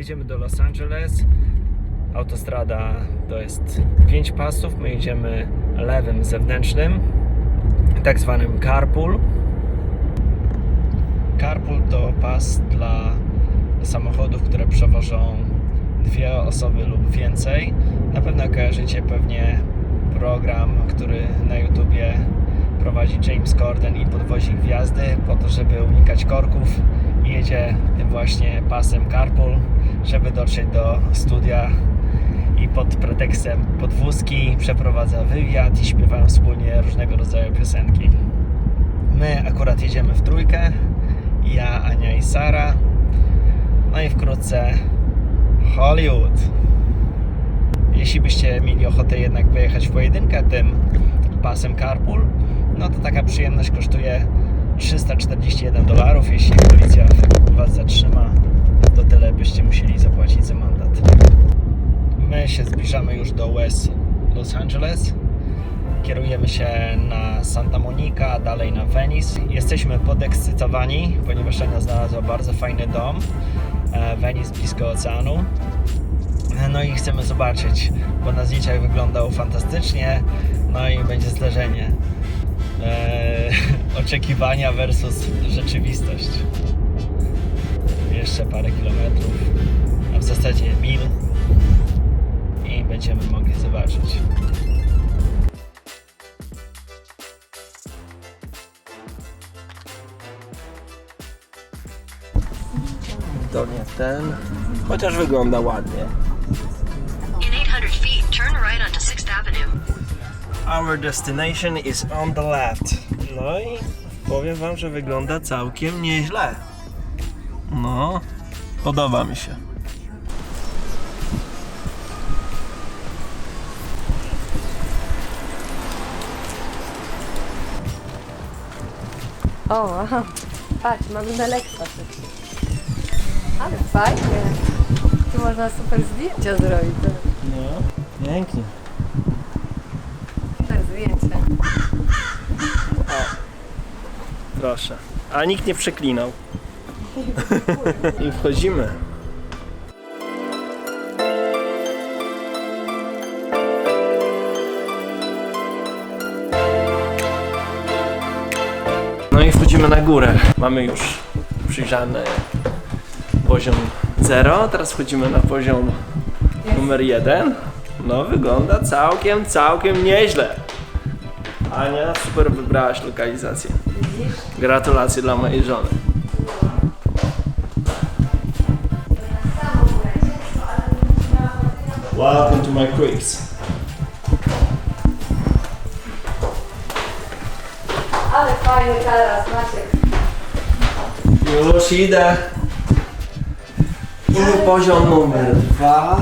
Jedziemy do Los Angeles. Autostrada to jest 5 pasów. My jedziemy lewym zewnętrznym, tak zwanym carpool. Carpool to pas dla samochodów, które przewożą dwie osoby lub więcej. Na pewno kojarzycie pewnie program, który na YouTubie prowadzi James Corden i podwozi gwiazdy po to, żeby unikać korków i jedzie tym właśnie pasem carpool, żeby dotrzeć do studia i pod pretekstem podwózki przeprowadza wywiad i śpiewają wspólnie różnego rodzaju piosenki. My akurat jedziemy w trójkę, ja, Ania i Sara. No i wkrótce Hollywood. Jeśli byście mieli ochotę jednak pojechać w pojedynkę tym pasem carpool, no to taka przyjemność kosztuje 341 dolarów. Jeśli policja was zatrzyma, to tyle byście musieli zapłacić za mandat. My się zbliżamy już do West Los Angeles. Kierujemy się na Santa Monica, dalej na Venice. Jesteśmy podekscytowani, ponieważ Ania znalazła bardzo fajny dom. e, Venice blisko oceanu. No i chcemy zobaczyć, bo na zdjęciach wyglądał fantastycznie, no i będzie zderzenie. Eee, oczekiwania versus rzeczywistość. Jeszcze parę kilometrów, a w zasadzie mil i będziemy mogli zobaczyć. To nie ten. Chociaż wygląda ładnie. In 800 feet, turn right onto 6th Avenue. Our destination is on the left. No i powiem wam, że wygląda całkiem nieźle. No, podoba mi się. O, aha. Patrz, mamy na Lexa. Ale fajnie. Tu można super zdjęcia zrobić. No, pięknie. Super zdjęcie. Proszę. A nikt nie przeklinał. I wchodzimy. No i wchodzimy na górę. Mamy już przyjrzany poziom 0. Teraz wchodzimy na poziom numer 1. No wygląda całkiem, całkiem nieźle. Ania, super wybrałaś lokalizację. Gratulacje dla mojej żony. Welcome to my creeks. Ale fajny teraz, Maciek. Już idę. Poziom numer dwa.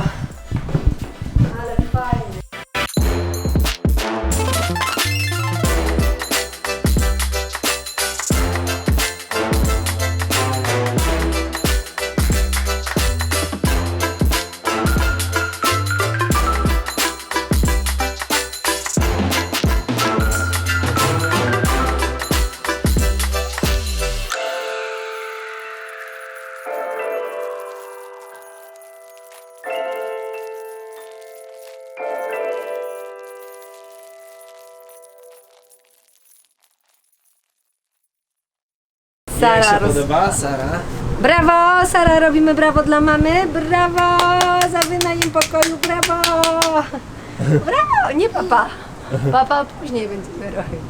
Jak Sara, się roz... podoba, Sara? Brawo! Sara, robimy brawo dla mamy. Brawo! Za wynajem pokoju, brawo! Brawo! Nie papa. Papa później będziemy robić.